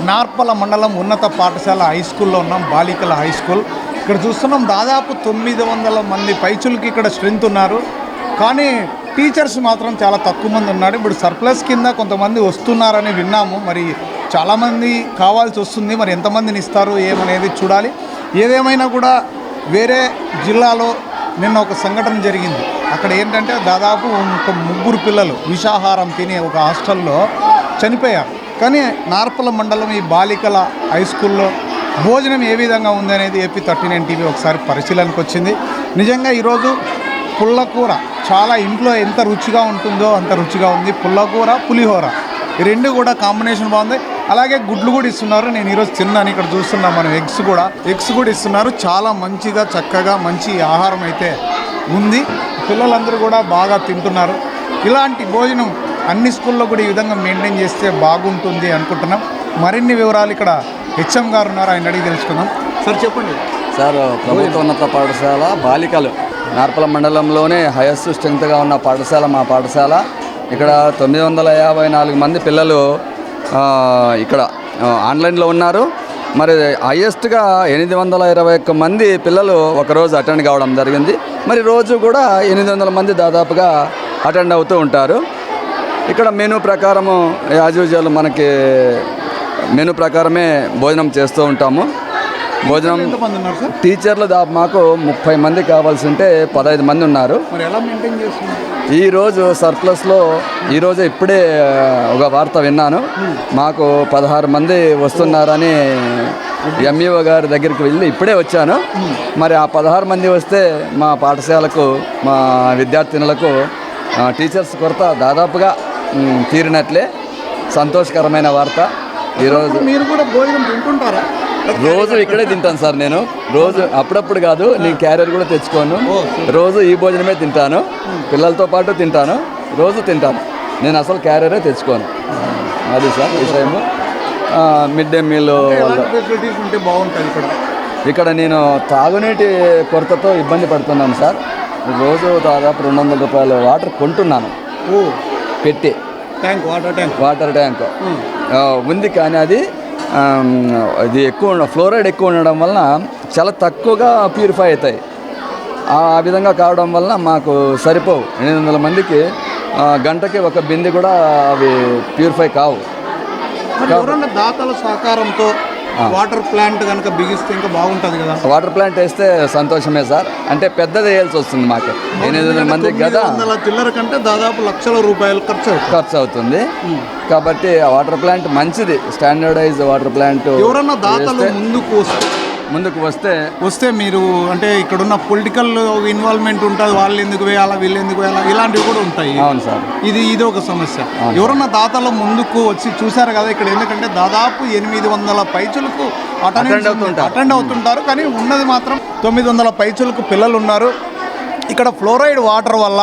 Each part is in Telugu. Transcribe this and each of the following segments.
నార్పల మండలం ఉన్నత పాఠశాల హై స్కూల్లో ఉన్నాం బాలికల హై స్కూల్ ఇక్కడ చూస్తున్నాం దాదాపు తొమ్మిది వందల మంది పైచులకి ఇక్కడ స్ట్రెంత్ ఉన్నారు. కానీ టీచర్స్ మాత్రం చాలా తక్కువ మంది ఉన్నారు. ఇప్పుడు సర్ప్లస్ కింద కొంతమంది వస్తున్నారని విన్నాము. మరి చాలామంది కావాల్సి వస్తుంది. మరి ఎంతమందిని ఇస్తారు? ఏమనేది చూడాలి. ఏదేమైనా కూడా వేరే జిల్లాలో నిన్న ఒక సంఘటన జరిగింది. అక్కడ ఏంటంటే దాదాపు ఒక ముగ్గురు పిల్లలు విషాహారం తిని ఒక హాస్టల్లో చనిపోయారు. కానీ నార్పల మండలం ఈ బాలికల హై స్కూల్లో భోజనం ఏ విధంగా ఉందనేది ఏపీ థర్టీ నైన్ టీవీ ఒకసారి పరిశీలనకు వచ్చింది. నిజంగా ఈరోజు పుల్లకూర చాలా ఇంట్లో ఎంత రుచిగా ఉంటుందో అంత రుచిగా ఉంది. పుల్లకూర పులిహోర ఈ రెండు కూడా కాంబినేషన్ బాగుంది. అలాగే గుడ్లు కూడా ఇస్తున్నారు. నేను ఈరోజు తిన్నాను. ఇక్కడ చూస్తున్నాం మనం ఎగ్స్ కూడా. ఎగ్స్ కూడా ఇస్తున్నారు. చాలా మంచిగా చక్కగా మంచి ఆహారం అయితే ఉంది. పిల్లలందరూ కూడా బాగా తింటున్నారు. ఇలాంటి భోజనం అన్ని స్కూల్లో కూడా ఈ విధంగా మెయింటైన్ చేస్తే బాగుంటుంది అనుకుంటున్నాం. మరిన్ని వివరాలు ఇక్కడ హెచ్ఎం గారు ఉన్నారు ఆయన అడిగి తెలుసుకుందాం. సార్ చెప్పండి. సార్ ప్రభుత్వ ఉన్నత పాఠశాల బాలికలు నార్పల మండలంలోనే హైయెస్ట్ స్ట్రెంగ్త్గా ఉన్న పాఠశాల మా పాఠశాల. ఇక్కడ తొమ్మిది వందల యాభై నాలుగు మంది పిల్లలు ఇక్కడ ఆన్లైన్లో ఉన్నారు. మరి హైయెస్ట్గా ఎనిమిది వందల ఇరవై ఒక్క మంది పిల్లలు ఒకరోజు అటెండ్ కావడం జరిగింది. మరి రోజు కూడా ఎనిమిది వందల మంది దాదాపుగా అటెండ్ అవుతూ ఉంటారు. ఇక్కడ మెనూ ప్రకారము యాజ్ యూజువల్ మనకి మెనూ ప్రకారమే భోజనం చేస్తూ ఉంటాము. భోజనం టీచర్లు దా మాకు ముప్పై మంది కావాల్సి ఉంటే పదహైదు మంది ఉన్నారు. ఈరోజు సర్ప్లస్లో ఈరోజు ఇప్పుడే ఒక వార్త విన్నాను. మాకు పదహారు మంది వస్తున్నారని ఎంఈఓ గారి దగ్గరికి వెళ్ళి ఇప్పుడే వచ్చాను. మరి ఆ పదహారు మంది వస్తే మా పాఠశాలకు మా విద్యార్థినులకు టీచర్స్ కొరత దాదాపుగా తీరినట్లే. సంతోషకరమైన వార్త. ఈరోజు మీరు కూడా భోజనం తింటుంటారా? రోజు ఇక్కడే తింటాను సార్ నేను. రోజు అప్పుడప్పుడు కాదు నేను క్యారియర్ కూడా తెచ్చుకోను. రోజు ఈ భోజనమే తింటాను. పిల్లలతో పాటు తింటాను. రోజు తింటాను. నేను అసలు క్యారియరే తెచ్చుకోను. అది సార్ విషయము. మిడ్ డే మీల్ ఎలాంటి ఫెసిలిటీస్ ఉంటే బాగుంటుంది ఇక్కడ? ఇక్కడ నేను తాగునీటి కొరతతో ఇబ్బంది పడుతున్నాను సార్. రోజు దాదాపు రెండు వందల రూపాయల వాటర్ కొంటున్నాను. పెట్టి. Tank water tank. Water tank. ఉంది కానీ అది ఇది ఎక్కువ ఫ్లోరైడ్ ఎక్కువ ఉండడం వలన చాలా తక్కువగా ప్యూరిఫై అవుతాయి. ఆ విధంగా కావడం వలన మాకు సరిపోవు. ఎనిమిది వందల మందికి గంటకి ఒక బిందె కూడా అవి ప్యూరిఫై కావు. దాతల సహకారంతో వాటర్ ప్లాంట్ కనుక బిగిస్తే ఇంకా బాగుంటుంది కదా. వాటర్ ప్లాంట్ వేస్తే సంతోషమే సార్. అంటే పెద్దది వేయాల్సి వస్తుంది మాకు. ఎనిమిది వందల మందికి కదా చిల్లర కంటే దాదాపు లక్షల రూపాయలు ఖర్చు ఖర్చు అవుతుంది కాబట్టి ఆ వాటర్ ప్లాంట్ మంచిది. స్టాండర్డైజ్ వాటర్ ప్లాంట్ ఎవరన్నా దాతలు ముందుకు వస్తే- ముందుకు వస్తే వస్తే మీరు అంటే ఇక్కడున్న పొలిటికల్ ఇన్వాల్వ్మెంట్ ఉంటుంది వాళ్ళు ఎందుకు వేయాలా వీళ్ళు ఎందుకు వేయాలా ఇలాంటివి కూడా ఉంటాయి. అవును సార్. ఇది ఇది ఒక సమస్య. ఎవరన్నా దాతలు ముందుకు వచ్చి చూశారు కదా ఇక్కడ ఎందుకంటే దాదాపు ఎనిమిది వందల పైచులకు Attend అవుతుంటారు. అటెండ్ అవుతుంటారు కానీ ఉన్నది మాత్రం తొమ్మిది వందల పైచులకు పిల్లలు ఉన్నారు. ఇక్కడ ఫ్లోరైడ్ వాటర్ వల్ల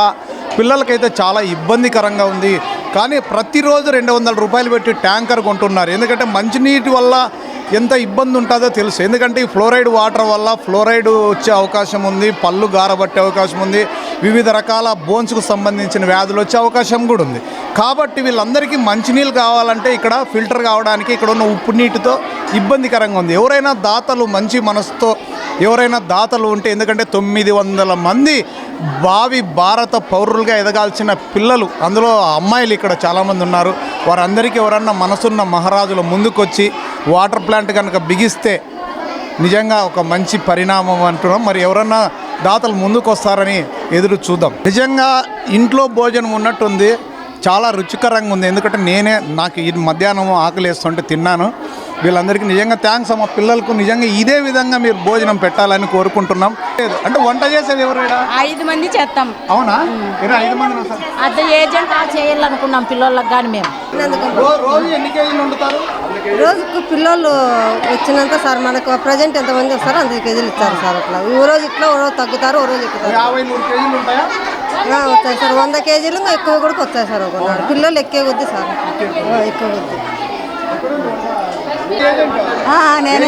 పిల్లలకైతే చాలా ఇబ్బందికరంగా ఉంది. కానీ ప్రతిరోజు రెండు వందల రూపాయలు పెట్టి ట్యాంకర్ కొంటున్నారు. ఎందుకంటే మంచినీటి వల్ల ఎంత ఇబ్బంది ఉంటుందో తెలుసు. ఎందుకంటే ఈ ఫ్లోరైడ్ వాటర్ వల్ల ఫ్లోరైడ్ వచ్చే అవకాశం ఉంది పళ్ళు గారబట్టే అవకాశం ఉంది వివిధ రకాల బోన్స్కు సంబంధించిన వ్యాధులు వచ్చే అవకాశం కూడా ఉంది. కాబట్టి వీళ్ళందరికీ మంచినీళ్ళు కావాలంటే ఇక్కడ ఫిల్టర్ కావడానికి ఇక్కడ ఉన్న ఉప్పు నీటితో ఇబ్బందికరంగా ఉంది. ఎవరైనా దాతలు మంచి మనసుతో ఎవరైనా దాతలు ఉంటే ఎందుకంటే తొమ్మిది వందల మంది భావి భారత పౌరులుగా ఎదగాల్సిన పిల్లలు అందులో అమ్మాయిలు ఇక్కడ చాలామంది ఉన్నారు. వారందరికీ ఎవరన్నా మనసున్న మహారాజులు ముందుకొచ్చి వాటర్ ప్లాంట్ కనుక బిగిస్తే నిజంగా ఒక మంచి పరిణామం అంటున్నాం. మరి ఎవరన్నా దాతలు ముందుకు వస్తారని ఎదురు చూద్దాం. నిజంగా ఇంట్లో భోజనం ఉన్నట్టుంది. చాలా రుచికరంగా ఉంది. ఎందుకంటే నేనే నాకు ఈ మధ్యాహ్నం ఆకలి వేస్తుంటే తిన్నాను. వీళ్ళందరికీ నిజంగా థ్యాంక్స్ అమ్మ. పిల్లలకు నిజంగా ఇదే విధంగా మీరు భోజనం పెట్టాలని కోరుకుంటున్నాం. లేదు, అంటే వంట చేసేది ఎవరైనా ఐదు మంది చేస్తాం. అవునా? ఐదు మంది ఏజెంట్ ఆ చేయాలనుకున్నాం పిల్లలకు కానీ మేము. రోజు ఎన్ని కేజీలు వండుతారు? రోజుకు పిల్లలు వచ్చినంత సార్ మనకు ప్రజెంట్ ఎంతమంది వస్తారో అంత కేజీలు ఇస్తారు సార్ అట్లా. ఓ రోజు ఇట్లా ఓ రోజు తగ్గుతారు ఓ రోజు ఎక్కుతారు. యాభై నూరు కేజీలు ఉంటాయా? వస్తాయి సార్. వంద కేజీలు ఇంకా ఎక్కువ కూడా వస్తాయి సార్ ఒకనాడు పిల్లలు ఎక్కే కొద్ది సార్. ఎక్కువ కొద్ది. నేనే.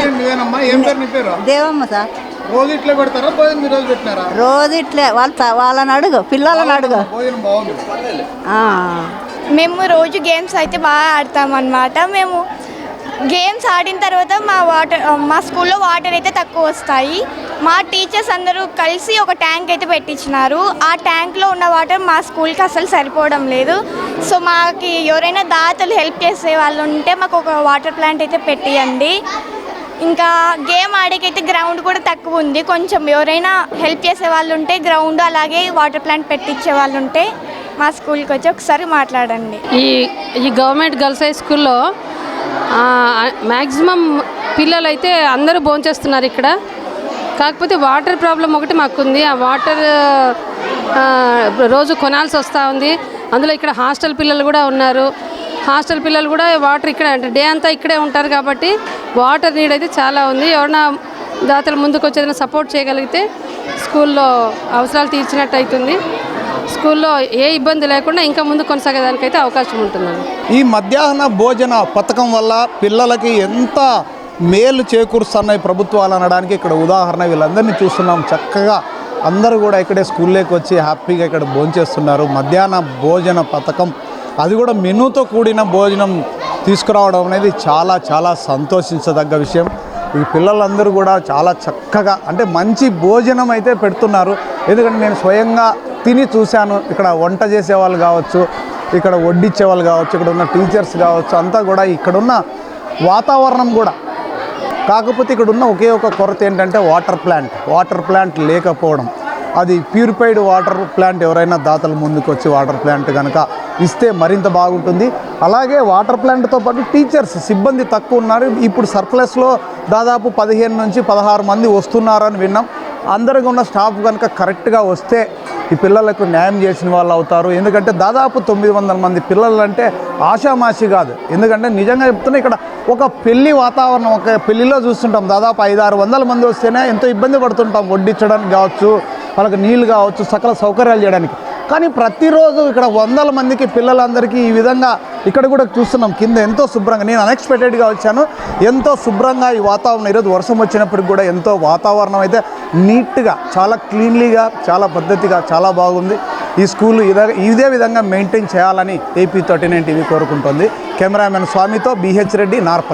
దేవమ్మ సార్. రోజు ఇట్లా పెడతారా భోజనం రోజు పెట్టినారా? రోజు ఇట్లే. వాళ్ళ వాళ్ళని అడుగు. పిల్లలని అడుగు. మేము రోజు గేమ్స్ అయితే బాగా ఆడతాం అన్నమాట మేము గేమ్స్ ఆడిన తర్వాత మా వాటర్ మా స్కూల్లో వాటర్ అయితే తక్కువ వస్తాయి. మా టీచర్స్ అందరూ కలిసి ఒక ట్యాంక్ అయితే పెట్టించినారు. ఆ ట్యాంక్లో ఉన్న వాటర్ మా స్కూల్కి అసలు సరిపోవడం లేదు. సో మాకి ఎవరైనా దాతలు హెల్ప్ చేసే వాళ్ళు ఉంటే మాకు ఒక వాటర్ ప్లాంట్ అయితే పెట్టియండి. ఇంకా గేమ్ ఆడేకైతే గ్రౌండ్ కూడా తక్కువ ఉంది. కొంచెం ఎవరైనా హెల్ప్ చేసే వాళ్ళు ఉంటే గ్రౌండ్ అలాగే వాటర్ ప్లాంట్ పెట్టించే వాళ్ళు ఉంటే మా స్కూల్కి వచ్చి ఒకసారి మాట్లాడండి. ఈ ఈ గవర్నమెంట్ గర్ల్స్ హై స్కూల్లో మ్యాక్సిమం పిల్లలు అయితే అందరూ భోంచేస్తున్నారు ఇక్కడ. కాకపోతే వాటర్ ప్రాబ్లం ఒకటి మాకుంది. ఆ వాటర్ రోజు కొనాల్సి వస్తూ ఉంది. అందులో ఇక్కడ హాస్టల్ పిల్లలు కూడా ఉన్నారు. హాస్టల్ పిల్లలు కూడా వాటర్ ఇక్కడ అంటే డే అంతా ఇక్కడే ఉంటారు కాబట్టి వాటర్ నీడ్ అయితే చాలా ఉంది. ఎవరైనా దాతలు ముందుకు వచ్చి సపోర్ట్ చేయగలిగితే స్కూల్లో అవసరాలు తీర్చినట్టు అవుతుంది. స్కూల్లో ఏ ఇబ్బంది లేకుండా ఇంకా ముందు కొనసాగేదానికైతే అవకాశం ఉంటుందండి. ఈ మధ్యాహ్న భోజన పథకం వల్ల పిల్లలకి ఎంత మేలు చేకూరుస్తున్నాయి ప్రభుత్వాలు అనడానికి ఇక్కడ ఉదాహరణ వీళ్ళందరినీ చూస్తున్నాం. చక్కగా అందరూ కూడా ఇక్కడే స్కూల్లోకి వచ్చి హ్యాపీగా ఇక్కడ భోంచేస్తున్నారు. మధ్యాహ్న భోజన పథకం అది కూడా మెనూతో కూడిన భోజనం తీసుకురావడం అనేది చాలా చాలా సంతోషించదగ్గ విషయం. ఈ పిల్లలందరూ కూడా చాలా చక్కగా అంటే మంచి భోజనం అయితే పెడుతున్నారు. ఎందుకంటే నేను స్వయంగా తిని చూశాను. ఇక్కడ వంట చేసే వాళ్ళు కావచ్చు ఇక్కడ వడ్డించే వాళ్ళు కావచ్చు ఇక్కడ ఉన్న టీచర్స్ కావచ్చు అంతా కూడా ఇక్కడున్న వాతావరణం కూడా కాకపోతే ఇక్కడ ఉన్న ఒకే ఒక కొరత ఏంటంటే వాటర్ ప్లాంట్. వాటర్ ప్లాంట్ లేకపోవడం. అది ప్యూరిఫైడ్ వాటర్ ప్లాంట్ ఎవరైనా దాతలు ముందుకు వచ్చి వాటర్ ప్లాంట్ కనుక ఇస్తే మరింత బాగుంటుంది. అలాగే వాటర్ ప్లాంట్తో పాటు టీచర్స్ సిబ్బంది తక్కువ ఉన్నారు. ఇప్పుడు సర్ప్లస్లో దాదాపు పదిహేను నుంచి పదహారు మంది వస్తున్నారని విన్నాం. అందరికీ ఉన్న స్టాఫ్ కనుక కరెక్ట్గా వస్తే ఈ పిల్లలకు న్యాయం చేసిన వాళ్ళు అవుతారు. ఎందుకంటే దాదాపు తొమ్మిది వందల మంది పిల్లలు అంటే ఆషామాషి కాదు. ఎందుకంటే నిజంగా చెప్తున్నా ఇక్కడ ఒక పెళ్ళి వాతావరణం ఒక పెళ్ళిలో చూస్తుంటాం. దాదాపు ఐదు ఆరు వందల మంది వస్తేనే ఎంతో ఇబ్బంది పడుతుంటాం. వడ్డించడానికి కావచ్చు వాళ్ళకి నీళ్ళు కావచ్చు సకల సౌకర్యాలు చేయడానికి. కానీ ప్రతిరోజు ఇక్కడ వందల మందికి పిల్లలందరికీ ఈ విధంగా ఇక్కడ కూడా చూస్తున్నాం. కింద ఎంతో శుభ్రంగా నేను అన్ఎక్స్పెక్టెడ్గా వచ్చాను. ఎంతో శుభ్రంగా ఈ వాతావరణం ఈరోజు వర్షం వచ్చినప్పటికి కూడా ఎంతో వాతావరణం అయితే నీట్గా చాలా క్లీన్లీగా చాలా పద్ధతిగా చాలా బాగుంది. ఈ స్కూల్ ఇదే ఇదే విధంగా మెయింటైన్ చేయాలని ఏపీ థర్టీ నైన్ టీవీ కోరుకుంటుంది. కెమెరామెన్ స్వామితో బీహెచ్ రెడ్డి నార్పల.